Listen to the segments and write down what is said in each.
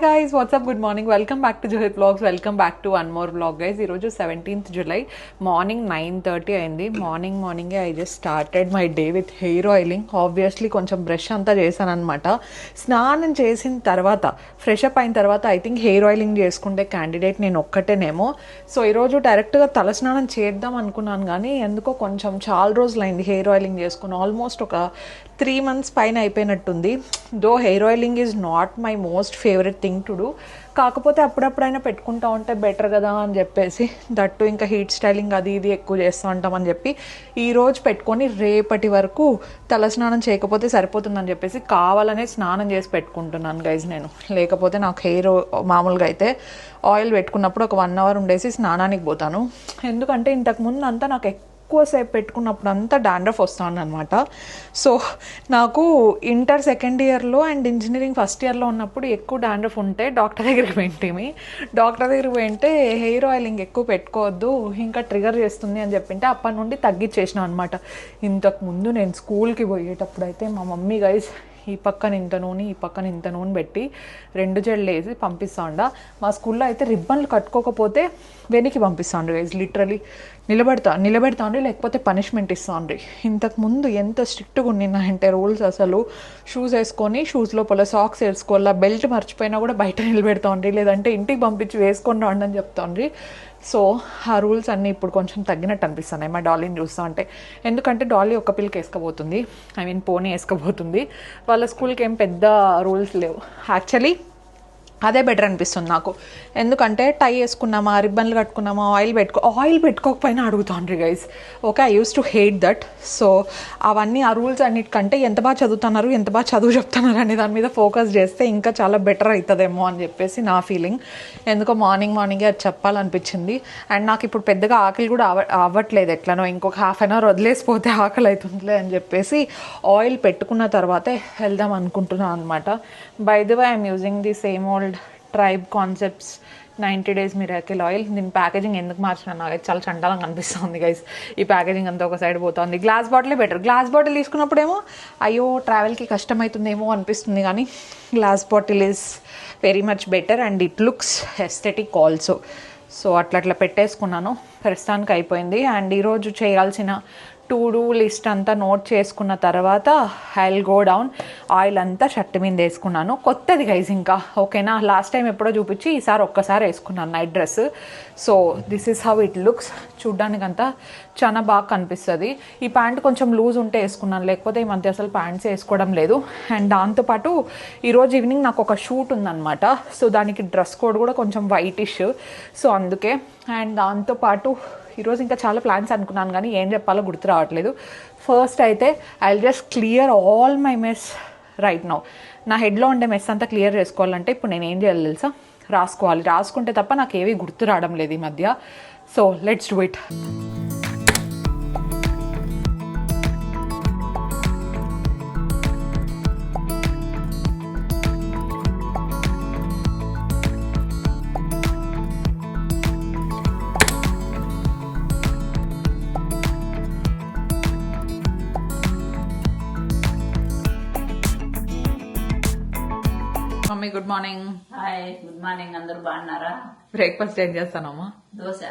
Hi guys what's up good morning welcome back to Juhith vlogs welcome back to one more vlog guys ఈరోజు seventeenth July morning nine thirty అయింది. Morning మార్నింగే I just started my day with hair oiling obviously కొంచెం brush అంతా చేశాను అనమాట స్నానం చేసిన తర్వాత ఫ్రెష్ అప్ అయిన తర్వాత ఐ థింక్ హెయిర్ ఆయిలింగ్ చేసుకుంటే క్యాండిడేట్ నేను ఒక్కటేనేమో. సో ఈరోజు డైరెక్ట్గా తలస్నానం చేద్దాం అనుకున్నాను కానీ ఎందుకో కొంచెం చాలా రోజులైంది హెయిర్ ఆయిలింగ్ చేసుకుని. ఆల్మోస్ట్ ఒక త్రీ మంత్స్ పైన అయిపోయినట్టుంది. Though hair oiling is not my most favourite thing to do కాకపోతే అప్పుడప్పుడైనా పెట్టుకుంటా ఉంటే బెటర్ కదా అని చెప్పేసి దట్టు ఇంకా హీట్ స్టైలింగ్ అది ఇది ఎక్కువ చేస్తూ ఉంటామని చెప్పి ఈరోజు పెట్టుకొని రేపటి వరకు తలస్నానం చేయకపోతే సరిపోతుందని చెప్పేసి కావాలనే స్నానం చేసి పెట్టుకుంటున్నాను గైజ్ నేను. లేకపోతే నాకు హెయిర్ మామూలుగా అయితే ఆయిల్ పెట్టుకున్నప్పుడు ఒక వన్ అవర్ ఉండేసి స్నానానికి పోతాను. ఎందుకంటే ఇంతకు ముందు అంతా నాకు ఎక్కువసేపు పెట్టుకున్నప్పుడు అంతా డాండ్రఫ్ వస్తానమాట అనమాట సో నాకు ఇంటర్ సెకండ్ ఇయర్లో అండ్ ఇంజనీరింగ్ ఫస్ట్ ఇయర్లో ఉన్నప్పుడు ఎక్కువ డాండ్రఫ్ ఉంటే డాక్టర్ దగ్గరికి పోయింటిమి. డాక్టర్ దగ్గరికి పెంటే హెయిర్ ఆయిలింగ్ ఎక్కువ పెట్టుకోవద్దు ఇంకా ట్రిగర్ చేస్తుంది అని చెప్పింటే అప్పటి నుండి తగ్గించేసిన అనమాట ఇంతకు ముందు నేను స్కూల్కి పోయేటప్పుడు అయితే మా మమ్మీ గైస్ ఈ పక్కన ఇంత నూనె ఈ పక్కన ఇంత నూనె పెట్టి రెండు జడలు వేసి పంపిస్తాండ. మా స్కూల్లో అయితే రిబ్బన్లు కట్టుకోకపోతే వెనక్కి పంపిస్తాండ్రు గైజ్ లిటరలీ నిలబెడతా నిలబెడతాండ్రి లేకపోతే పనిష్మెంట్ ఇస్తాండ్రి. ఇంతకు ముందు ఎంత స్ట్రిక్ట్గా ఉండినాయంటే రూల్స్ అసలు. షూస్ వేసుకొని షూస్ లోపల సాక్స్ వేసుకోవాలా బెల్ట్ మర్చిపోయినా కూడా బయట నిలబెడతాండ్రి. లేదంటే ఇంటికి పంపించి వేసుకొని రాండి అని చెప్తాండ్రి. సో ఆ రూల్స్ అన్నీ ఇప్పుడు కొంచెం తగ్గినట్టు అనిపిస్తున్నాయి. మా డాలీని చూస్తా అంటే ఎందుకంటే డాలీ ఒక పిల్లకి వేసుకోబోతుంది. ఐ మీన్ పోనీ వేసుకోబోతుంది. వాళ్ళ స్కూల్కి ఏం పెద్ద రూల్స్ లేవు. యాక్చువల్లీ అదే బెటర్ అనిపిస్తుంది నాకు. ఎందుకంటే టై వేసుకున్నామా రిబ్బన్లు కట్టుకున్నామా ఆయిల్ పెట్టుకో ఆయిల్ పెట్టుకోకపోయినా అడుగుతాండ్రి guys okay I used to hate that so అవన్నీ ఆ రూల్స్ అన్నిటికంటే ఎంత బాగా చదువుతున్నారు ఎంత బాగా చదువు చెప్తున్నారు అనే దాని మీద ఫోకస్ చేస్తే ఇంకా చాలా బెటర్ అవుతుందేమో అని చెప్పేసి నా ఫీలింగ్ ఎందుకో మార్నింగ్ మార్నింగే అది చెప్పాలనిపించింది. అండ్ నాకు ఇప్పుడు పెద్దగా ఆకలి కూడా అవ అవ్వట్లేదు ఎట్లనో. ఇంకొక హాఫ్ అన్ అవర్ వదిలేసిపోతే ఆకలి అవుతుందిలే అని చెప్పేసి ఆయిల్ పెట్టుకున్న తర్వాతే వెళ్దాం అనుకుంటున్నాను అనమాట by the way I'm using the same old tribe concepts ninety days miracle oil దీని ప్యాకేజింగ్ ఎందుకు మార్చిన నాకు అయితే చాలా చండాలంగా అనిపిస్తుంది గైస్ ఈ ప్యాకేజింగ్ అంతా ఒక సైడ్ పోతుంది. గ్లాస్ బాటిలే బెటర్ గ్లాస్ బాటిల్ తీసుకున్నప్పుడేమో అయ్యో ట్రావెల్కి కష్టమవుతుందేమో అనిపిస్తుంది కానీ glass bottle is very much better and it looks aesthetic also so అట్లా అట్లా పెట్టేసుకున్నాను. ప్రస్తుతానికి అయిపోయింది. అండ్ ఈరోజు చేయాల్సిన టు డూ లిస్ట్ అంతా నోట్ చేసుకున్న తర్వాత ఐల్ గో డౌన్ ఆయిల్ అంతా షర్ట్ మీద వేసుకున్నాను. కొత్తది గైజ్ ఇంకా. ఓకేనా లాస్ట్ టైం ఎప్పుడో చూపించి ఈసారి ఒక్కసారి వేసుకున్నాను night dress so this is how it looks చూడ్డానికి అంతా చాలా బాగా కనిపిస్తుంది. ఈ ప్యాంట్ కొంచెం లూజ్ ఉంటే వేసుకున్నాను. లేకపోతే ఈ మధ్య అసలు ప్యాంట్స్ వేసుకోవడం లేదు. అండ్ దాంతోపాటు ఈరోజు ఈవినింగ్ నాకు ఒక షూట్ ఉందన్నమాట. సో దానికి డ్రెస్ కోడ్ కూడా కొంచెం వైటిష్ సో అందుకే. అండ్ దాంతోపాటు ఈరోజు ఇంకా చాలా ప్లాన్స్ అనుకున్నాను కానీ ఏం చెప్పాలో గుర్తు రావట్లేదు. ఫస్ట్ అయితే I just clear all my mess right now నా హెడ్లో ఉండే మెస్ అంతా క్లియర్ చేసుకోవాలంటే ఇప్పుడు నేను ఏం చేయాలి తెలుసా? రాసుకోవాలి. రాసుకుంటే తప్ప నాకు ఏవి గుర్తు రావడం లేదు ఈ మధ్య. So let's do it good morning అందరూ బాగున్నారా? బ్రేక్ఫాస్ట్ ఏం చేస్తానమ్మా? దోశ.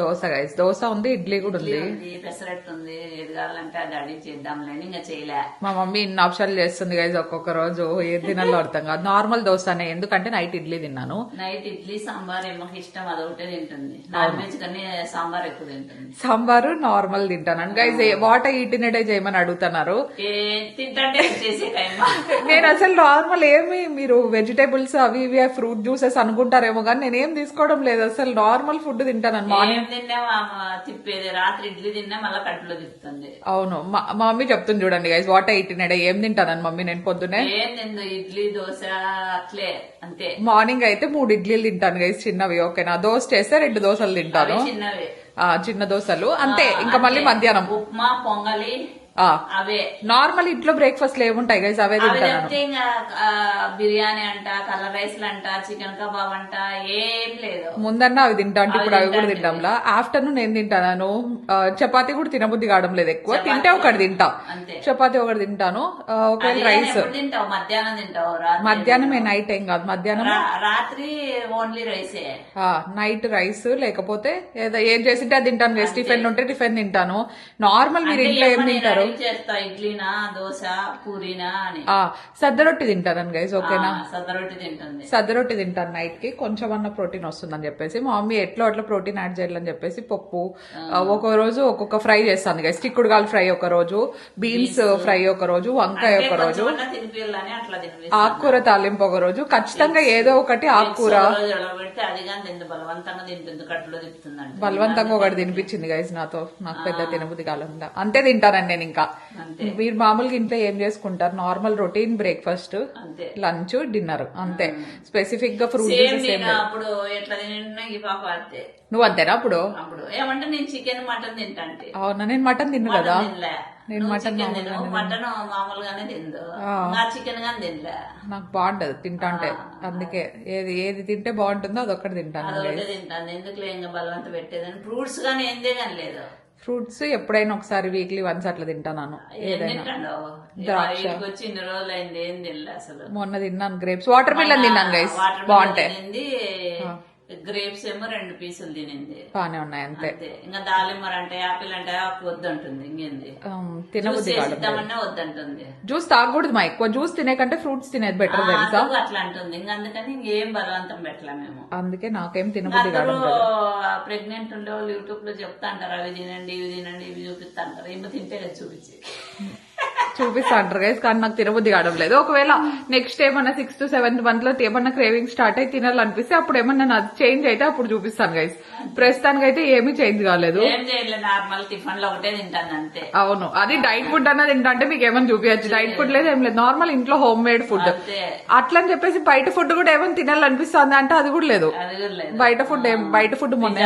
దోశ గైస్ దోశ ఉంది ఇడ్లీ కూడా ఉంది. పెసరట్టు ఉంది ఏది కావాలంటే అది అడిగి చేద్దాంలేండి ఇంకా చేయలే. మా మమ్మీ ఇన్ని ఆప్షన్లు చేస్తుంది గైజ్ ఒక్కొక్క రోజు ఏది తినాలో అర్థం కాదు. నార్మల్ దోశనే ఎందుకంటే నైట్ ఇడ్లీ తిన్నాను. నైట్ ఇడ్లీ సాంబార్ ఏమో ఇష్టం అదొకటే తింటుంది. నాన్ వెజ్ కన్నా సాంబార్ ఎక్కువ తింటుంది. సాంబారు నార్మల్ తింటాను. Guys what eat in day చేయమని అడుగుతున్నారు? ఏ నేను అసలు నార్మల్ ఏమి మీరు వెజిటేబుల్స్ అవి ఇవి ఫ్రూట్ జ్యూసెస్ అనుకుంటారేమో కానీ నేనేం తీసుకోవడం లేదు. అసలు నార్మల్ ఫుడ్ తింటాను. మార్నింగ్ ఏం తిన్నా తిప్పేది. రాత్రి ఇడ్లీ తిన్నా మళ్ళీ కడుపులో తిప్పుతుంది. అవును. మా మమ్మీ చెప్తుంది చూడండి గైజ్ వాట్ డే ఏం తింటానని మమ్మీ నేను పొద్దునే ఏం తిందు? ఇడ్లీ దోశ అట్లే అంతే. మార్నింగ్ అయితే మూడు ఇడ్లీలు తింటాను గైస్ చిన్నవి ఓకేనా? దోశ చేస్తే రెండు దోశలు తింటాను. చిన్నవి. ఆ చిన్న దోశలు. అంతే ఇంకా మళ్ళీ మధ్యాహ్నం. ఉప్మా పొంగలి అవే. నార్మల్ ఇంట్లో బ్రేక్ఫాస్ట్ ఏముంటాయి గైస్ అవే తింటాను బిర్యానీ అంట కలర్ రైస్లు అంట చికెన్ కబాబ్ అంట ఏం లేదు. ముందన్న అవి తింటా అంటే ఇప్పుడు అవి కూడా తింటాంలా ఆఫ్టర్నూన్ ఏం తింటాను? చపాతీ కూడా తినబుద్ధి కావడం లేదు ఎక్కువ. తింటే ఒకటి తింటా. చపాతీ ఒకటి తింటాను. ఒకవేళ రైస్. తింటావు? మధ్యాహ్నం తింటావు? రాత్రి మధ్యాహ్నం నైట్ ఏం కాదు. మధ్యాహ్నం రాత్రి ఓన్లీ రైసే నైట్ రైస్ లేకపోతే ఏదో ఏం చేసింటే అది తింటాను టిఫిన్ ఉంటే టిఫిన్ తింటాను. నార్మల్ మీరు ఇంట్లో ఏం తింటారు? చేస్తా? ఇడ్లీనా దోశ పూరీనా అని. ఆ సద్ద రొట్టి తింటాను గైస్ ఓకేనా? ఆ, సద్ద రొట్టి తింటుంది. సద్ద రొట్టి తింటాను నైట్కి కొంచెం అన్న ప్రోటీన్ వస్తుందని చెప్పేసి మా మమ్మీ ఎట్లా అట్లా ప్రోటీన్ యాడ్ చేయాలని చెప్పేసి పప్పు ఆ, ఒక రోజు ఒక్కొక్క ఫ్రై చేస్తాను గైస్ చిక్కుడుగాలు ఫ్రై ఒక రోజు బీన్స్. ఫ్రై ఒక రోజు వంకాయ ఒక రోజు ఆకుకూర తాలింపు ఒక రోజు ఖచ్చితంగా ఏదో ఒకటి ఆకుకూర. బలవంతంగా ఒకటి తినిపించింది గైస్ నాతో. నాకు పెద్ద తినబుద్ధి కాలందా అంతే తింటానండి నేను ఇంకా. మీరు మామూలుగా ఇంట్లో ఏం చేసుకుంటారు? Normal routine breakfast lunch dinner. అంతే. స్పెసిఫిక్గా ఫ్రూట్ అప్పుడు ఎట్లా నువ్వు అంతేనా అప్పుడు? ఏమంటే నేను చికెన్ మటన్ తింటా అవునా? నేను మటన్ తిన్ను కదా? నేను మటన్ మటన్ మామూలుగానే తిందు. నా చికెన్ గాని తినలే. నాకు బాగుంటది తింటా అంటే. అందుకే ఏది ఏది తింటే బాగుంటుందో అదొక్కటి తింటాను తింటాను. ఎందుకు ఇంకా బలవంత పెట్టేదని. ఫ్రూట్స్ గానీ ఏందే గాని లేదు ఫ్రూట్స్ ఎప్పుడైనా ఒకసారి వీక్లీ వన్స్ అట్లా తింటాను? అసలు. మొన్న తిన్నాను గ్రేప్స్ వాటర్ మిల్లన్ తిన్నాను గైస్ బాగుంటాయి. గ్రేప్స్ ఏమో రెండు పీసులు తినింది. బాగానే ఉన్నాయి అంతే. అంతే. ఇంకా దాలిమర్ అంటే యాపిల్ అంటే వద్దంటుంది ఇంకేంది? కాదు చేసిద్దామన్నా వద్దంటుంది. జ్యూస్ తాగకూడదు మా ఎక్కువ జ్యూస్ తినే కంటే ఫ్రూట్స్ తినేది బెటర్ తెలుసా? అట్లా అంటుంది. ఇంకా అందుకని ఇంకేం బలవంతం పెట్టలే మేము. అందుకే నాకేం కాదు అందరూ ప్రెగ్నెంట్ ఉండే వాళ్ళు యూట్యూబ్లో చెప్తా అంటారు అవి తినండి ఇవి తినండి ఇవి చూపిస్తా అంటారు. ఏమో తింటే చూపించి చూపిస్తా అంటారు గైస్ కానీ నాకు తినబుద్ధి కావడం లేదు. ఒకవేళ నెక్స్ట్ ఏమన్నా సిక్స్త్ సెవెంత్ మంత్లో ఏమన్నా క్రేవింగ్ స్టార్ట్ అయి తినాలనిపిస్తే అప్పుడు ఏమన్నా నాది చేంజ్ అయితే అప్పుడు చూపిస్తాను గైస్ ప్రస్తుతానికి అయితే ఏమీ చేంజ్ కాలేదు. నార్మల్ టిఫిన్లో ఒకటే తింటాను అంతే. అవును. అది డైట్ ఫుడ్ అన్నది ఏంటంటే మీకు ఏమైనా చూపించచ్చు. డైట్ ఫుడ్ లేదు ఏం లేదు. నార్మల్ ఇంట్లో హోమ్ మేడ్ ఫుడ్ అంతే. అట్లా అని చెప్పేసి బయట ఫుడ్ కూడా ఏమైనా తినాలనిపిస్తుంది అంటే అది కూడా లేదు. బయట ఫుడ్ ఏం బయట ఫుడ్ మొన్న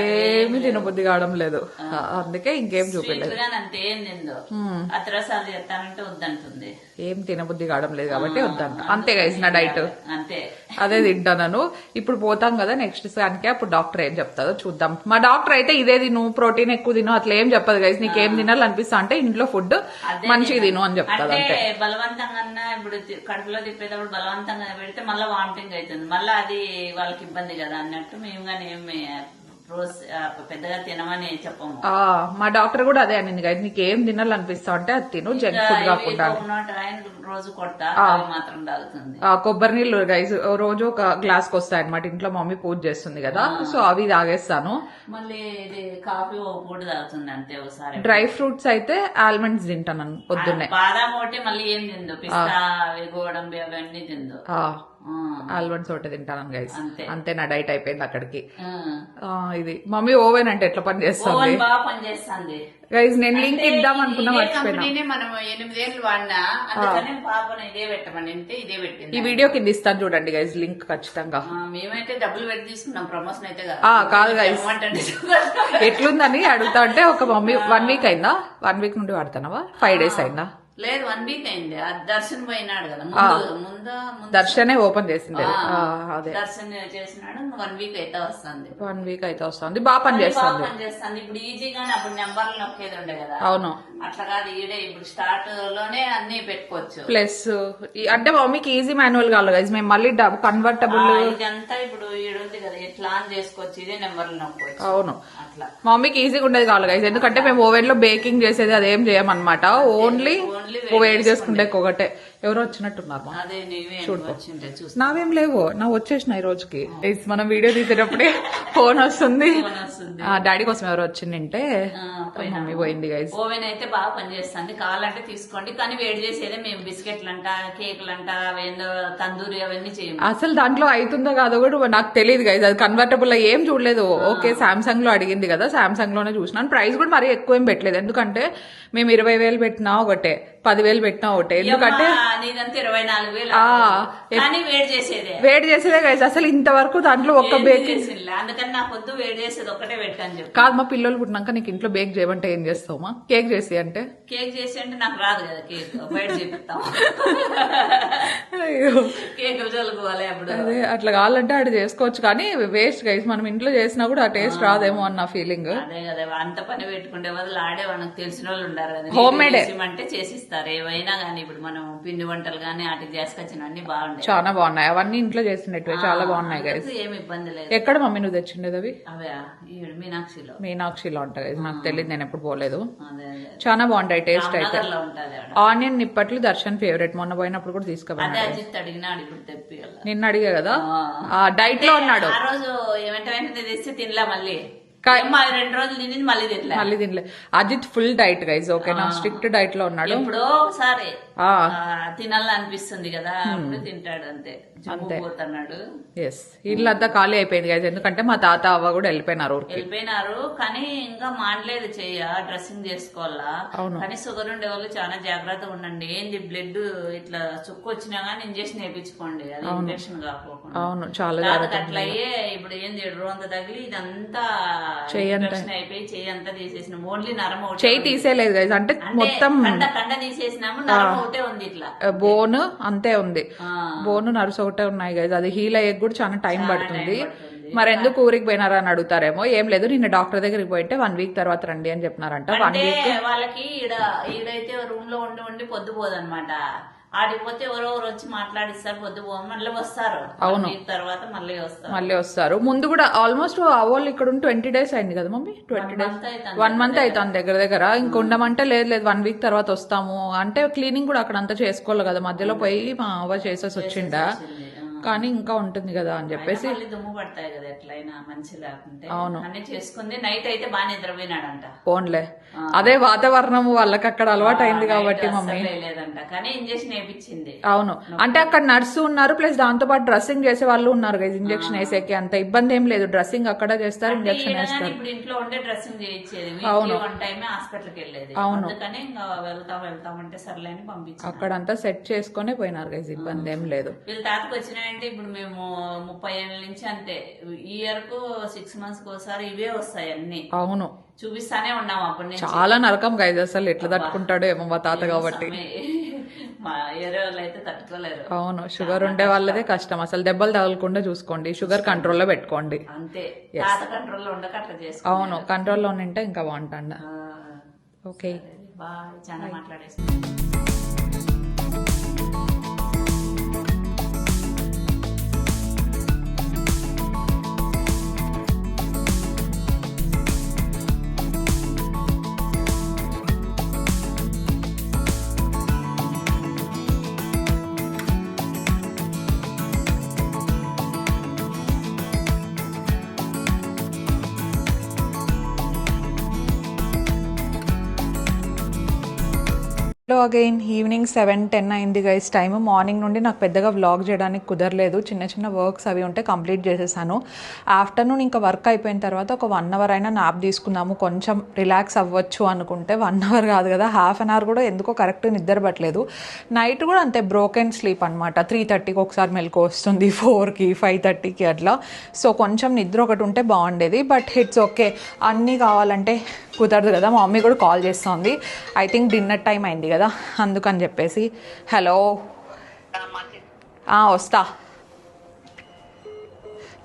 ఏమీ తినబుద్ధి కావడం లేదు. అందుకే ఇంకేం చూపించలేదు. అత్రసాలు చేస్తానంటే వద్దంటుంది. ఏం తినబుద్ధి కావడం లేదు కాబట్టి వద్దంట. అంతే గైస్ నా డైట్. అంతే. అదే తింటాను ఇప్పుడు పోతాం కదా నెక్స్ట్ సానికి అప్పుడు డాక్టర్ ఏం చెప్తాదో చూద్దాం. మా డాక్టర్ అయితే ఇదే తిను ప్రోటీన్ ఎక్కువ తిను అట్లా ఏం చెప్పదు గైస్ నీకు ఏం తినాలనిపిస్తా అంటే ఇంట్లో ఫుడ్ మంచిగా తిను అని చెప్తాది అంటే బలవంతంగా ఇప్పుడు కడుపులో తిప్పేటప్పుడు బలవంతంగా పెడితే మళ్ళీ వామిటింగ్ అవుతుంది మళ్ళీ అది వాళ్ళకి ఇబ్బంది కదా అన్నట్టు మేము కానీ ఏమి రోజ్ పెద్దగా తినమని చెప్పము. ఆ, మా డాక్టర్ కూడా అదే అనింది గైస్ నీకు ఏం తినాలనిపిస్తా అంటే అది తిను జంక్ ఫుడ్ కాకుండా. రోజు కొడతా మాత్రం తాగుతుంది. కొబ్బరి నీళ్ళు గైస్ రోజు ఒక గ్లాస్కి వస్తాయి అనమాట ఇంట్లో మమ్మీ పూజ చేస్తుంది కదా సో అవి తాగేస్తాను. మళ్ళీ ఇది కాఫీ పూట తాగుతుంది అంతే ఒకసారి. డ్రై ఫ్రూట్స్ అయితే ఆల్మండ్స్ తింటాను పొద్దున్నే. బాదాం ఒకటి మళ్ళీ ఏం తిందు పిస్తా అవి గోడంబి అవన్నీ తిందు. ఆల్మండ్స్ ఒకటి తింటాను గైస్ అంతే. నా డైట్ అయిపోయింది అక్కడికి. ఇది. మమ్మీ ఓవెన్ అంటే ఎట్లా పని చేస్తుంది? గైస్ నేను లింక్ ఇద్దాం అనుకున్నా మర్చిపోయినా. ఈ వీడియో కింద ఇస్తాను చూడండి గైస్ లింక్ ఖచ్చితంగా. మేమైతే డబ్బులు పెట్టి తీసుకున్నాం ప్రమోషన్ అయితే కాదు. ఏమంటండి? ఎట్లుందని అడుగుతా అంటే ఒక మమ్మీ వన్ వీక్ అయిందా? వన్ వీక్ నుండి వాడుతున్నావా? ఫైవ్ డేస్ అయిందా? లేదు వన్ వీక్ అయింది. దర్శన్ పోయినాడు కదా. ముందు ముందు దర్శనే ఓపెన్ చేసింది అదే. దర్శన్ చేసినాడు వన్ వీక్ అయితే వస్తుంది. వన్ వీక్ అయితే వస్తుంది. బాగా పని చేస్తుంది. పని చేస్తుంది. ఇప్పుడు ఈజీగానే అప్పుడు నెంబర్లు నొక్కేది ఉండే కదా. అవును. అట్లా కాదు ఈడే ఇప్పుడు స్టార్ట్లోనే అన్ని పెట్టుకోవచ్చు. ప్లస్ అంటే మమ్మీకి ఈజీ మాన్యువల్ కావాలి గైస్ మేము మళ్ళీ కన్వర్టబుల్ ఇదంతా ఇప్పుడు ఈడుంది కదా. ఆన్ చేసుకోవచ్చు ఇదే నెంబర్లు నొక్కోవచ్చు. అవును. అట్లా. మమ్మీకి ఈజీగా ఉండేది కావాలి గైస్ ఎందుకంటే మేము ఓవెన్లో బేకింగ్ చేసేది అదేం చేయమన్నమాట. ఓన్లీ ఓన్లీ వేడి చేసుకుంటే ఒకటే. ఎవరో వచ్చినట్టున్నారు. అదే నీవే వచ్చింటే చూసి నావేం లేవు నా వచ్చేసిన ఈ రోజుకి. మనం వీడియో తీసేటప్పుడే ఫోన్ వస్తుంది. డాడీ కోసం ఎవరు వచ్చిందంటే మమ్మీ పోయింది గైస్ ఓవెన్ అయితే బాగా పనిచేస్తుంది. కావాలంటే తీసుకోండి కానీ వేడి చేసేదే మేము బిస్కెట్లు అంట కేకులు అంట అవేందో తందూరి అవన్నీ చేయము అసలు దాంట్లో అవుతుందో కాదో కూడా నాకు తెలియదు గైస్ అది కన్వర్టబుల్ ఏం చూడలేదు. ఓకే సామ్సంగ్లో అడిగింది కదా సామ్సంగ్లోనే చూసినాను ప్రైస్ కూడా మరీ ఎక్కువ ఏం పెట్టలేదు. ఎందుకంటే మేము ఇరవై వేలు పెట్టినా ఒకటే పదివేలు పెట్టినా ఒకటే. ఎందుకంటే నీదంతా ఇరవై నాలుగు వేలు కానీ వేడి చేసేదే. వేడి చేసేదే గైస్ అసలు ఇంతవరకు దాంట్లో ఒక్క బేక్. అందుకని నాకు వద్దు వేడి చేసేది ఒకటే పెట్టని చెప్పి. కాదు మా పిల్లలు పుట్టినాక నీకు ఇంట్లో బేక్ చేయమంటే ఏం చేస్తావమ్మా కేక్ చేసి అంటే? కేక్ చేసి అంటే నాకు రాదు కదా కేక్. బయట చేపిస్తాం. అయ్యో. కేక్ చల్లుకోవాలి అప్పుడు. అదే అట్లా కావాలంటే అటు చేసుకోవచ్చు. కానీ వేస్ట్ గైస్ మనం ఇంట్లో చేసినా కూడా ఆ టేస్ట్ రాదేమో అన్న ఫీలింగ్ అదే కదా అంత పని పెట్టుకుంటే బదులు ఆడే మనకు తెలిసిన వాళ్ళు ఉండారు కదా. Homemade. అంటే చేసిస్తారు. ఏవైనా కానీ ఇప్పుడు మనం పిండి వంటలు కానీ వాటికి చేసుకొచ్చిన అన్ని బాగుంటాయి చాలా బాగున్నాయి. అవన్నీ ఇంట్లో చేసినట్టు చాలా బాగున్నాయి గైస్ ఏమి ఇబ్బంది లేదు. ఎక్కడ మమ్మీ నువ్వు తెచ్చిండేది అవి? అవే మీనాక్షిలో. మీనాక్షిలో ఉంటాయి. నాకు తెలియదు నేను ఎప్పుడు పోలేదు. చాలా బాగుంటాయి టేస్ట్ అయితే. ఆనియన్ నిప్పట్లు దర్శన్ ఫేవరెట్ మొన్న పోయినప్పుడు కూడా తెప్పియాల. నిన్న అడిగా కదా? డైట్లో ఉన్నాడు. ఆ రోజు తెస్తే తినలే మళ్ళీ. అది రెండు రోజులు తిని మళ్ళీ తినలే. మళ్ళీ తినలే. అజిత్ ఫుల్ డైట్ గైజ్ ఓకేనా? స్ట్రిక్ట్ డైట్లో ఉన్నాడు. ఎప్పుడో ఒకసారి. తినాలనిపిస్తుంది కదా అప్పుడు తింటాడు అంతే. జిమ్ము పోతున్నాడు. ఎస్ ఇల్లంతా ఖాళీ అయిపోయింది గైజ్ ఎందుకంటే మా తాత అవ్వ కూడా వెళ్ళిపోయినారు వెళ్ళిపోయినారు కానీ ఇంకా మానలేదు చెయ్య డ్రెస్సింగ్ చేసుకోవాలా. కానీ షుగర్ ఉండే వాళ్ళు చాలా జాగ్రత్తగా ఉండండి. ఏంది బ్లడ్ ఇట్లా చుక్కు వచ్చినా కానీ ఇంజక్షన్ వేయించుకోండి అది ఇన్ఫెక్షన్ కాకోకుండా అవును చాలా తాతకు అట్లా అయ్యే ఇప్పుడు ఏంది రోజంత తగిలి ఇదంతా అయిపోయి చెయ్యి అంతా తీసేసినాం. ఓన్లీ నరం ఒకటే చేయి తీసేయలేదు గైజ్ అంటే మొత్తం కండ కండ తీసేసినాము నరం ఒకటే ఉంది ఇట్లా. బోన్ అంతే ఉంది. బోన్ నర్స్ ఒకటే ఉన్నాయి గైజ్ అది హీల్ అయ్యే కూడా చాలా టైం పడుతుంది. మరి ఎందుకు ఊరికి పోయినారా అని అడుగుతారేమో. ఏం లేదు నిన్న డాక్టర్ దగ్గరికి పోయింటే వన్ వీక్ తర్వాత రండి అని చెప్పినారంట. వన్ వీక్ వాళ్ళకి ఈడ ఈడైతే రూమ్లో ఉండి ఉండి పొద్దుపోదన్నమాట ఆడిపోతే వచ్చి మాట్లాడిస్తారు పొద్దు మళ్ళీ వస్తారు. అవును. తర్వాత మళ్ళీ వస్తారు. మళ్ళీ వస్తారు. ముందు కూడా ఆల్మోస్ట్ వాళ్ళు ఇక్కడ ట్వంటీ డేస్ అయింది కదా mummy? Twenty days? One month అవుతుంది దగ్గర దగ్గర ఇంక ఉండమంటే లేదు లేదు. వన్ వీక్ తర్వాత వస్తాము. అంటే క్లీనింగ్ కూడా అక్కడ అంతా చేసుకోవాలి కదా. మధ్యలో పోయి మా అవ్వ చేసేసి వచ్చిండా. కానీ ఇంకా ఉంటుంది కదా అని చెప్పేసి దుమ్ము పడతాయి కదా ఎట్లయినా మంచి లేకుంటే. అవును. అన్ని చేసుకుంది. నైట్ అయితే బాగా నిద్రపోయినాడంట. ఫోన్లే అదే వాతావరణం వాళ్ళకి అక్కడ అలవాటు అయింది కాబట్టి మమ్మీ. లేదంట. కానీ ఇంజక్షన్ వేయించింది. అవును. అంటే అక్కడ నర్సు ఉన్నారు ప్లస్ దాంతో పాటు డ్రెస్సింగ్ చేసే వాళ్ళు ఉన్నారు కదా ఇంజక్షన్ వేసేకి అంత ఇబ్బంది ఏం లేదు. డ్రెస్సింగ్ అక్కడ చేస్తారు ఇంజక్షన్ వేస్తారు. ఇప్పుడు ఇంట్లో ఉండే డ్రెస్సింగ్ చేయించేది. వీక్లీ వన్ టైం హాస్పిటల్కి వెళ్ళేది. అందుకని ఇంకా వెళ్తాం వెళ్తాం అంటే సర్లే అని పంపించాం అక్కడంతా సెట్ చేసుకొని పోయినారు గైజ్ ఇబ్బంది ఏం లేదు. వీళ్ళ తాతకు వచ్చినాయంటే ఇప్పుడు మేము ముప్పై ఏళ్ళ నుంచి అంతే ఈ ఇయర్కు సిక్స్ మంత్స్కి ఒకసారి ఇవే వస్తాయి అన్ని. అవును. చూపిస్తానే ఉన్నాం అప్పటి నుంచి. చాలా నరకం గైజ్ అసలు ఎట్లా తట్టుకుంటాడో ఏమో మా తాత కాబట్టి. మా ఏరియా వాళ్ళు అయితే తట్టుకోలేరు. అవును షుగర్ ఉండే వాళ్ళదే కష్టం. అసలు దెబ్బలు తగలకుండా చూసుకోండి. షుగర్ కంట్రోల్లో పెట్టుకోండి. అంతే. తాత కంట్రోల్లో ఉండక అట్లా చేసుకో అవును కంట్రోల్లో ఉంటే ఇంకా బాగుంటాండ ఓకే బాయ్ చాలా మాట్లాడేసి hello again. Evening seven ten అయింది గైస్. టైం మార్నింగ్ నుండి నాకు పెద్దగా వ్లాగ్ చేయడానికి కుదరలేదు. చిన్న చిన్న వర్క్స్ అవి ఉంటే కంప్లీట్ చేసేసాను. ఆఫ్టర్నూన్ ఇంకా వర్క్ అయిపోయిన తర్వాత ఒక వన్ అవర్ అయినా నాప్ తీసుకుందాము. కొంచెం రిలాక్స్ అవ్వచ్చు అనుకుంటే వన్ అవర్ కాదు కదా. హాఫ్ అన్ అవర్ కూడా ఎందుకో కరెక్ట్ నిద్ర పట్టలేదు. నైట్ కూడా అంతే బ్రోకెన్ స్లీప్ అనమాట త్రీ థర్టీకి ఒకసారి మెలకు వస్తుంది ఫోర్కి ఫైవ్ థర్టీకి అట్లా. సో కొంచెం నిద్ర ఒకటి ఉంటే బాగుండేది. But it's okay. అన్నీ కావాలంటే కుదరదు కదా మా మమ్మీ కూడా కాల్ చేస్తుంది. ఐ థింక్ డిన్నర్ టైం అయింది కదా అందుకని చెప్పేసి. హలో వస్తా.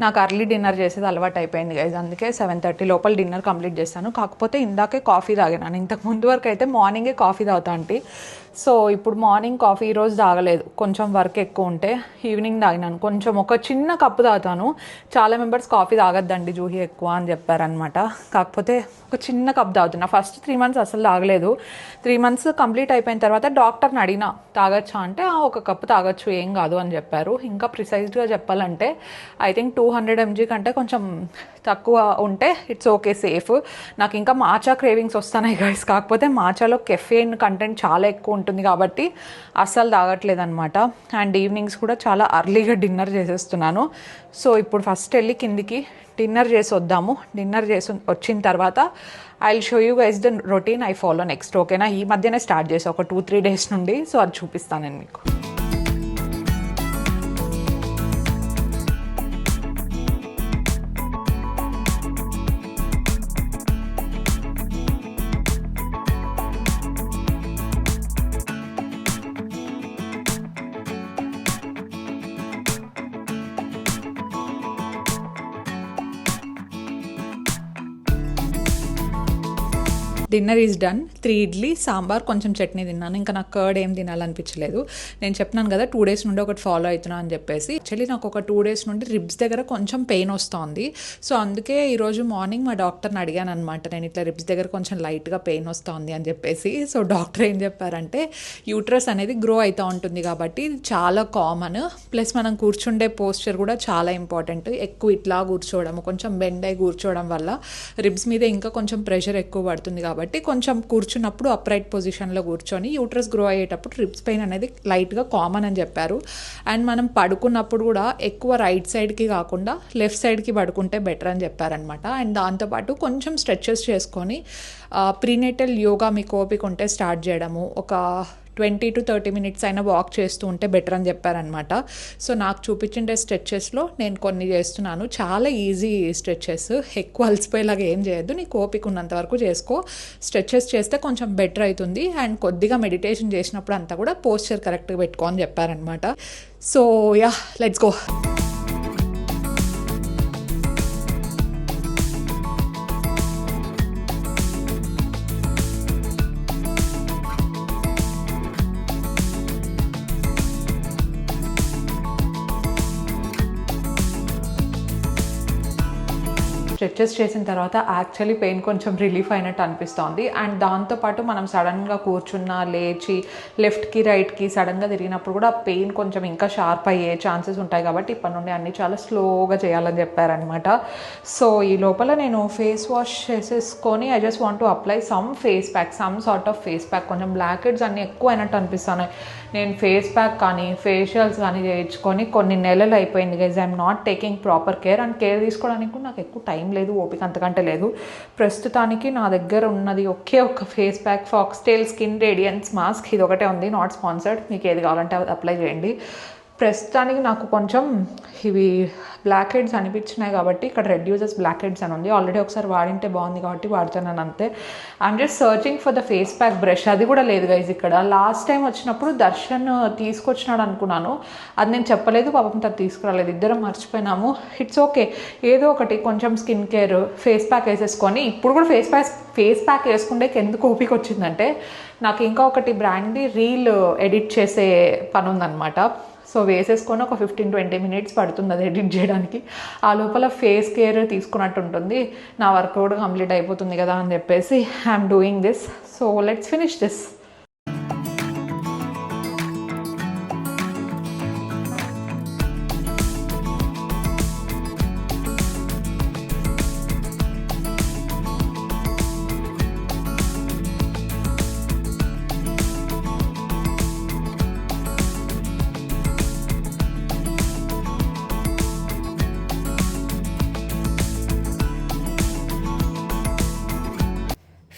నాకు అర్లీ డిన్నర్ చేసేది అలవాటు అయిపోయింది గైజ్ అందుకే సెవెన్ థర్టీ లోపల డిన్నర్ కంప్లీట్ చేస్తాను. కాకపోతే ఇందాకే కాఫీ తాగాను. ఇంతకు ముందు వరకు అయితే మార్నింగే కాఫీ తాగుతా అంటే సో ఇప్పుడు మార్నింగ్ కాఫీ ఈరోజు తాగలేదు. కొంచెం వర్క్ ఎక్కువ ఉంటే ఈవినింగ్ తాగినాను. కొంచెం ఒక చిన్న కప్పు తాగుతాను. చాలా మెంబర్స్ కాఫీ తాగొద్దండి జూహి ఎక్కువ అని చెప్పారనమాట కాకపోతే ఒక చిన్న కప్ తాగుతున్నా. ఫస్ట్ త్రీ మంత్స్ అసలు తాగలేదు. త్రీ మంత్స్ కంప్లీట్ అయిపోయిన తర్వాత డాక్టర్ని అడిగినా తాగొచ్చా? అంటే "ఆ, ఒక కప్పు తాగొచ్చు ఏం కాదు అని చెప్పారు. ఇంకా ప్రిసైజ్గా చెప్పాలంటే I think two hundred MG కంటే కొంచెం తక్కువ ఉంటే ఇట్స్ ఓకే సేఫ్ నాకు ఇంకా మాచా క్రేవింగ్స్ వస్తున్నాయి గైస్ కాకపోతే మాచాలో కెఫేన్ కంటెంట్ చాలా ఎక్కువ ఉంటుంది కాబట్టి అస్సలు తాగట్లేదు అనమాట అండ్ ఈవినింగ్స్ కూడా చాలా అర్లీగా డిన్నర్ చేసేస్తున్నాను. సో ఇప్పుడు ఫస్ట్ వెళ్ళి కిందికి డిన్నర్ చేసి వద్దాము. డిన్నర్ చేసి వచ్చిన తర్వాత I show you guys the routine I follow next ఓకేనా ఈ మధ్యనే స్టార్ట్ చేసి ఒక టూ త్రీ డేస్ నుండి. సో అది చూపిస్తాను నేను మీకు. Dinner is done. Three idli sambar కొంచెం చట్నీ తిన్నాను. ఇంకా నాకు కర్డ్ ఏం తినాలనిపించలేదు. నేను చెప్పినాను కదా టూ డేస్ నుండి ఒకటి ఫాలో అవుతున్నాను అని చెప్పేసి. యాక్చువల్లీ నాకు ఒక టూ డేస్ నుండి రిబ్స్ దగ్గర కొంచెం పెయిన్ వస్తుంది. సో అందుకే ఈరోజు మార్నింగ్ మా డాక్టర్ని అడిగాను అనమాట నేను ఇట్లా రిబ్స్ దగ్గర కొంచెం లైట్గా పెయిన్ వస్తుంది అని చెప్పేసి. సో డాక్టర్ ఏం చెప్పారంటే యూట్రస్ అనేది గ్రో అవుతూ ఉంటుంది కాబట్టి చాలా కామన్ ప్లస్ మనం కూర్చుండే పోస్చర్ కూడా చాలా ఇంపార్టెంట్ ఎక్కువ ఇట్లా కూర్చోవడం కొంచెం బెండ్ అయి కూర్చోవడం వల్ల రిబ్స్ మీద ఇంకా కొంచెం ప్రెషర్ ఎక్కువ పడుతుంది కాబట్టి కొంచెం కూర్చున్నప్పుడు అప్రైట్ పొజిషన్లో కూర్చొని యూట్రస్ గ్రో అయ్యేటప్పుడు రిబ్స్ పెయిన్ అనేది లైట్గా కామన్ అని చెప్పారు. అండ్ మనం పడుకున్నప్పుడు కూడా ఎక్కువ రైట్ సైడ్కి కాకుండా లెఫ్ట్ సైడ్కి పడుకుంటే బెటర్ అని చెప్పారనమాట అండ్ దాంతోపాటు కొంచెం స్ట్రెచెస్ చేసుకొని ప్రీనేటల్ యోగా మీకు ఓపిక ఉంటే స్టార్ట్ చేయడము ఒక ట్వంటీ టు థర్టీ మినిట్స్ అయినా వాక్ చేస్తూ ఉంటే బెటర్ అని చెప్పారనమాట సో నాకు చూపించిండే స్ట్రెచెస్లో నేను కొన్ని చేస్తున్నాను. చాలా ఈజీ స్ట్రెచెస్. ఎక్కువ అలసిపోయేలాగా ఏం చేయొద్దు. నీకు ఓపిక ఉన్నంత వరకు చేసుకో. స్ట్రెచెస్ చేస్తే కొంచెం బెటర్ అవుతుంది అండ్ కొద్దిగా మెడిటేషన్ చేసినప్పుడు అంతా కూడా పోస్చర్ కరెక్ట్గా పెట్టుకో అని చెప్పారనమాట so yeah let's go. Stretches చేసిన తర్వాత యాక్చువల్లీ పెయిన్ కొంచెం రిలీఫ్ అయినట్టు అనిపిస్తోంది. అండ్ దాంతోపాటు మనం సడన్గా కూర్చున్నా లేచి లెఫ్ట్కి రైట్కి సడన్గా తిరిగినప్పుడు కూడా పెయిన్ కొంచెం ఇంకా షార్ప్ అయ్యే ఛాన్సెస్ ఉంటాయి కాబట్టి ఇప్పటి నుండి అన్ని చాలా స్లోగా చేయాలని చెప్పారనమాట సో ఈ లోపల నేను ఫేస్ వాష్ చేసేసుకొని I just want to apply some face pack some sort of face pack కొంచెం బ్లాక్ హెడ్స్ అన్నీ ఎక్కువ అయినట్టు అనిపిస్తున్నాయి నేను ఫేస్ ప్యాక్ కానీ ఫేషియల్స్ కానీ చేయించుకొని కొన్ని నెలలు అయిపోయింది guys I'm not taking proper care and care తీసుకోవడానికి కూడా నాకు ఎక్కువ టైం లేదు. ఓపిక అంతకంటే లేదు. ప్రస్తుతానికి నా దగ్గర ఉన్నది ఒకే ఒక face pack foxtail skin radiance mask ఇది ఒకటే ఉంది నాట్ స్పాన్సర్డ్ మీకు ఏది కావాలంటే అది అప్లై చేయండి. ప్రస్తుతానికి నాకు కొంచెం ఇవి బ్లాక్ హెడ్స్ అనిపించినాయి కాబట్టి ఇక్కడ రెడ్యూసెస్ బ్లాక్ హెడ్స్ అని ఉంది. ఆల్రెడీ ఒకసారి వాడింటే బాగుంది కాబట్టి వాడుతున్నాను అంతే. I'm just searching for the face pack brush అది కూడా లేదు గైజ్ ఇక్కడ. లాస్ట్ టైం వచ్చినప్పుడు దర్శన్ తీసుకొచ్చినాడు అనుకున్నాను. అది నేను చెప్పలేదు పాపం తను తీసుకురాలేదు. ఇద్దరం మర్చిపోయినాము. ఇట్స్ ఓకే ఏదో ఒకటి కొంచెం స్కిన్ కేర్ ఫేస్ ప్యాక్ వేసేసుకొని ఇప్పుడు కూడా ఫేస్ ప్యాక్ ఫేస్ ప్యాక్ వేసుకుంటే ఎందుకు ఓపిక వచ్చిందంటే నాకు ఇంకా ఒకటి బ్రాండ్ది రీల్ ఎడిట్ చేసే పని ఉందన్నమాట సో వేసేసుకొని ఒక ఫిఫ్టీన్ ట్వంటీ మినిట్స్ పడుతుంది అది ఎడిట్ చేయడానికి. ఆ లోపల ఫేస్ కేర్ తీసుకున్నట్టు ఉంటుంది నా వర్క్ కూడా కంప్లీట్ అయిపోతుంది కదా అని చెప్పేసి I'm doing this so let's finish this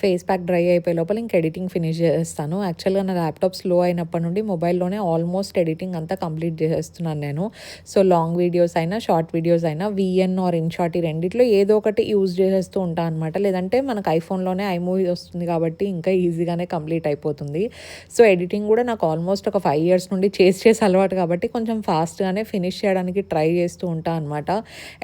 face pack dry అయిపోయే లోపల ఇంక ఎడిటింగ్ ఫినిష్ చేస్తాను యాక్చువల్గా నా ల్యాప్టాప్ స్లో అయినప్పటి నుండి మొబైల్లోనే ఆల్మోస్ట్ ఎడిటింగ్ అంతా కంప్లీట్ చేసేస్తున్నాను నేను. సో లాంగ్ వీడియోస్ అయినా షార్ట్ వీడియోస్ అయినా విఎన్ ఆర్ ఇన్ షార్ట్ ఈ రెండిట్లో ఏదో ఒకటి యూజ్ చేసేస్తూ ఉంటాను అనమాట లేదంటే మనకు ఐఫోన్లోనే ఐమూవీ వస్తుంది కాబట్టి ఇంకా ఈజీగానే కంప్లీట్ అయిపోతుంది. సో ఎడిటింగ్ కూడా నాకు ఆల్మోస్ట్ ఒక ఫైవ్ ఇయర్స్ నుండి చేసి చేసి అలవాటు కాబట్టి కొంచెం ఫాస్ట్గానే ఫినిష్ చేయడానికి ట్రై చేస్తూ ఉంటాను అనమాట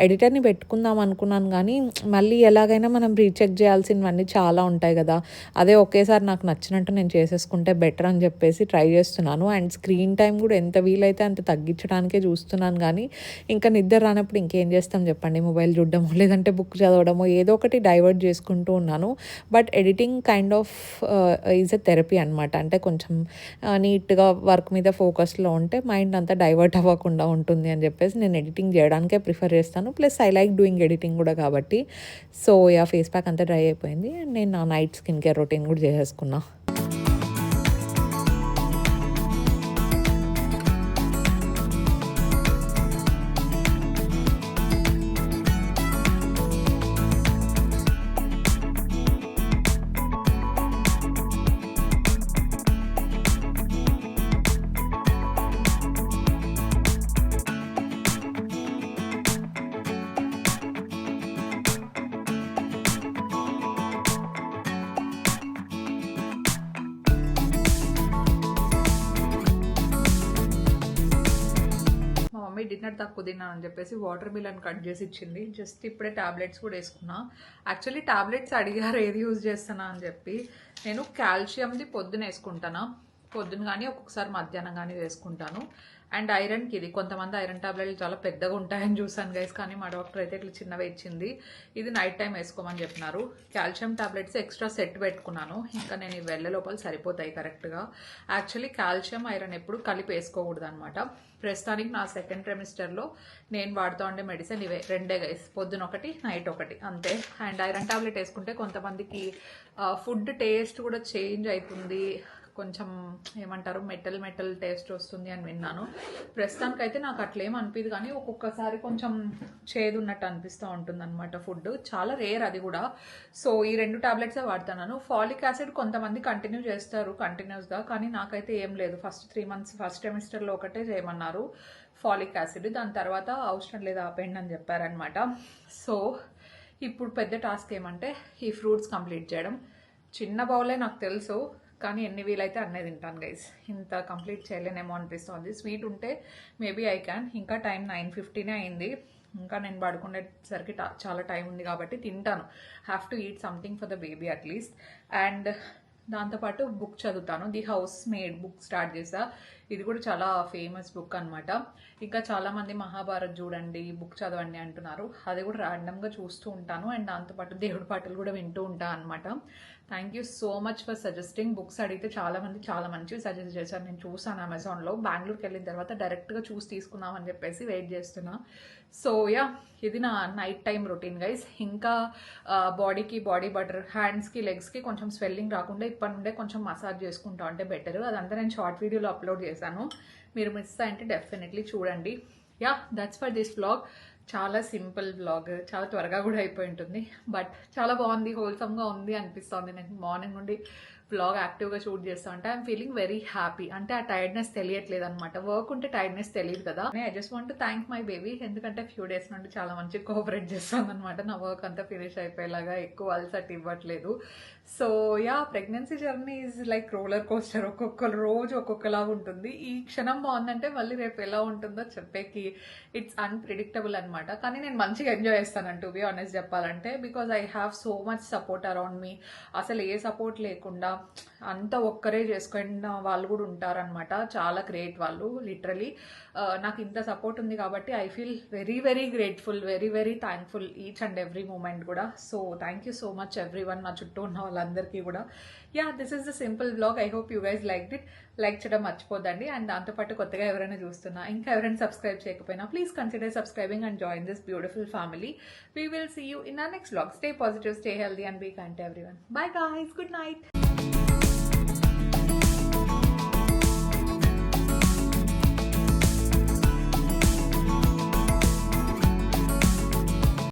ఎడిటర్ని పెట్టుకుందాం అనుకున్నాను కానీ మళ్ళీ ఎలాగైనా మనం రీచెక్ చేయాల్సినవన్నీ చాలా ఉంటాయి. ఉంటాయి కదా. అదే ఒకేసారి నాకు నచ్చినట్టు నేను చేసేసుకుంటే బెటర్ అని చెప్పేసి ట్రై చేస్తున్నాను. అండ్ స్క్రీన్ టైం కూడా ఎంత వీలైతే అంత తగ్గించడానికే చూస్తున్నాను కానీ ఇంకా నిద్ర రానప్పుడు ఇంకేం చేస్తాం చెప్పండి? మొబైల్ చూడడమో లేదంటే బుక్ చదవడమో ఏదో ఒకటి డైవర్ట్ చేసుకుంటూ ఉన్నాను. But editing kind of is a therapy అనమాట అంటే కొంచెం నీట్గా వర్క్ మీద ఫోకస్లో ఉంటే మైండ్ అంతా డైవర్ట్ అవ్వకుండా ఉంటుంది అని చెప్పేసి నేను ఎడిటింగ్ చేయడానికే ప్రిఫర్ చేస్తాను. Plus I like doing editing కూడా కాబట్టి. సో యా ఫేస్ ప్యాక్ అంతా డ్రై అయిపోయింది. అండ్ నేను నా నైట్ స్కిన్ కేర్ రొటీన్ కూడా చేసేసుకున్నా. తక్కువ తిన్నాను అని చెప్పేసి వాటర్ మిలన్ కట్ చేసి ఇచ్చింది. జస్ట్ ఇప్పుడే టాబ్లెట్స్ కూడా వేసుకున్నా. యాక్చువల్లీ టాబ్లెట్స్ అడిగారు ఏది యూజ్ చేస్తున్నా అని చెప్పి. నేను కాల్షియంది పొద్దున వేసుకుంటాను? పొద్దున కానీ ఒక్కొక్కసారి మధ్యాహ్నం కానీ వేసుకుంటాను. అండ్ ఐరన్కి ఇది. కొంతమంది ఐరన్ టాబ్లెట్లు చాలా పెద్దగా ఉంటాయని చూసాను గైస్ కానీ మా డాక్టర్ అయితే ఇట్లా చిన్నవి ఇచ్చింది. ఇది నైట్ టైం వేసుకోమని చెప్పినారు. కాల్షియం టాబ్లెట్స్ ఎక్స్ట్రా సెట్ పెట్టుకున్నాను. ఇంకా నేను ఈ వెళ్ళే లోపల సరిపోతాయి కరెక్ట్గా యాక్చువల్లీ కాల్షియం ఐరన్ ఎప్పుడు కలిపి వేసుకోకూడదు అనమాట ప్రస్తుతానికి నా సెకండ్ ట్రెమిస్టర్లో నేను వాడుతూ ఉండే మెడిసిన్ ఇవే రెండే గైస్ పొద్దున ఒకటి నైట్ ఒకటి అంతే. అండ్ ఐరన్ టాబ్లెట్ వేసుకుంటే కొంతమందికి ఫుడ్ టేస్ట్ కూడా చేంజ్ అవుతుంది. కొంచెం ఏమంటారు మెటల్ మెటల్ టేస్ట్ వస్తుంది అని విన్నాను. ప్రస్తుతానికి అయితే నాకు అట్లేం అనిపించదు కానీ ఒక్కొక్కసారి కొంచెం చేదు ఉన్నట్టు అనిపిస్తూ ఉంటుంది అనమాట ఫుడ్ చాలా రేర్ అది కూడా. సో ఈ రెండు టాబ్లెట్సే వాడుతున్నాను. ఫాలిక్ యాసిడ్ కొంతమంది కంటిన్యూ చేస్తారు కంటిన్యూస్గా కానీ నాకైతే ఏం లేదు. ఫస్ట్ త్రీ మంత్స్ ఫస్ట్ సెమిస్టర్లో ఒకటే చేయమన్నారు ఫాలిక్ యాసిడ్ దాని తర్వాత అవసరం లేదు ఆపేయండి అని చెప్పారనమాట సో ఇప్పుడు పెద్ద టాస్క్ ఏమంటే ఈ ఫ్రూట్స్ కంప్లీట్ చేయడం. చిన్న బౌలే నాకు తెలుసు. కానీ ఎన్ని వీలైతే అన్నీ తింటాను గైస్ ఇంత కంప్లీట్ చేయలేనేమో అనిపిస్తుంది. స్వీట్ ఉంటే మేబీ ఐ క్యాన్ ఇంకా టైం నైన్ ఫిఫ్టీనే అయింది. ఇంకా నేను పడుకునేసరికి చాలా టైం ఉంది కాబట్టి తింటాను. Have to eat something for the baby atleast and దాంతోపాటు బుక్ చదువుతాను. The house made book start చేసా. ఇది కూడా చాలా ఫేమస్ బుక్ అనమాట ఇంకా చాలామంది మహాభారత్ చూడండి బుక్ చదవండి అంటున్నారు. అది కూడా ర్యాండమ్గా చూస్తూ ఉంటాను. అండ్ దాంతోపాటు దేవుడి పాటలు కూడా వింటూ ఉంటాను అనమాట thank you so much for suggesting books అడిగితే చాలా మంది చాలా మంచివి సజెస్ట్ చేశారు. నేను చూసాను అమెజాన్లో బెంగళూరుకి వెళ్ళిన తర్వాత డైరెక్ట్గా చూసి తీసుకుందామని చెప్పేసి వెయిట్ చేస్తున్నా. సో యా ఇది నా నైట్ టైం రొటీన్ గైస్ ఇంకా బాడీకి బాడీ బటర్ హ్యాండ్స్కి లెగ్స్కి కొంచెం స్వెల్లింగ్ రాకుండా ఇప్పటి నుండే కొంచెం మసాజ్ చేసుకుంటా అంటే బెటర్ అదంతా నేను షార్ట్ వీడియోలో అప్లోడ్ చేశాను. మీరు మిస్ అంటే డెఫినెట్లీ చూడండి. Yeah that's for this blog చాలా సింపుల్ వ్లాగ్ చాలా త్వరగా కూడా అయిపోయి ఉంటుంది బట్ చాలా బాగుంది హోల్సమ్గా ఉంది అనిపిస్తుంది. నేను మార్నింగ్ నుండి బ్లాగ్ యాక్టివ్గా షూట్ చేస్తా ఉంటే ఐఎమ్ ఫీలింగ్ వెరీ హ్యాపీ అంటే ఆ టైర్డ్నెస్ తెలియట్లేదు అనమాట వర్క్ ఉంటే టైర్డ్నెస్ తెలియదు కదా. I just want thank my baby ఎందుకంటే ఫ్యూ డేస్ నుండి చాలా మంచి కోఆపరేట్ చేస్తాను అనమాట నా వర్క్ అంతా ఫినిష్ అయిపోయేలాగా ఎక్కువ అలసట్ ఇవ్వట్లేదు. So yeah pregnancy journey is like roller coaster ఒక్కొక్క రోజు ఒక్కొక్కలా ఉంటుంది. ఈ క్షణం బాగుందంటే మళ్ళీ రేపు ఎలా ఉంటుందో చెప్పేకి ఇట్స్ అన్ప్రిడిక్టబుల్ అనమాట కానీ నేను మంచిగా ఎంజాయ్ చేస్తాను టు బి ఆనెస్ట్ చెప్పాలంటే. Because I have so much support around me అసలు ఏ సపోర్ట్ లేకుండా అంతా ఒక్కరే చేసుకున్న వాళ్ళు కూడా ఉంటారనమాట చాలా గ్రేట్ వాళ్ళు లిటరలీ uh, నాకు ఇంత సపోర్ట్ ఉంది కాబట్టి I feel very very grateful very very thankful each and every moment కూడా. So thank you so much everyone నా చుట్టూ ఉన్న వాళ్ళందరికీ కూడా. Yeah this is the simple blog I hope you guys like it like చేయడం మర్చిపోదండి and దాంతోపాటు కొత్తగా ఎవరైనా చూస్తున్నా ఇంకా ఎవరైనా సబ్స్క్రైబ్ చేయకపోయినా please consider subscribing and join this beautiful family we will see you in our next blog stay positive stay healthy and be kind everyone bye guys good night